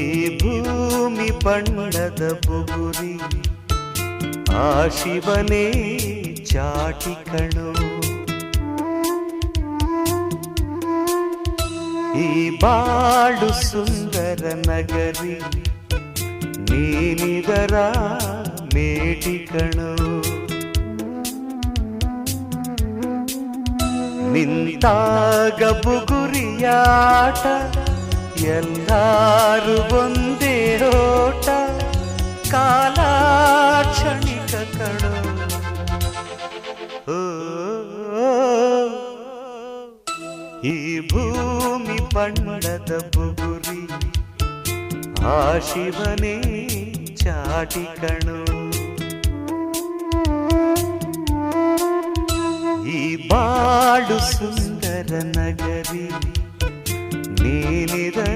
ಈ ಭೂಮಿ ಬಣ್ಣದ ಬುಗುರಿ, ಆ ಶಿವನೇ ಚಾಟಿ ಕಣು. ಈ ಬಾಳು ಸುಂದರ ನಗರಿ ನೀನಿದರ ಮೇಟಿ ಕಣು. ನಿಂತಾಗ ಬುಗುರಿಯಾಟ ಎಲ್ಲಾರು ಒಂದೇ ಓಟ ಕಾಲ ಕ್ಷಣಿಕ ಕಣು ಓ, ಈ ಭೂಮಿ ಬಣ್ಣದ ಬುಗುರಿ ಆ ಶಿವನೇ ಚಾಟಿ ಕಣು ಈ ಬಾಳು ಸುಂದರ ನಗರಿ ನೀನಿದರ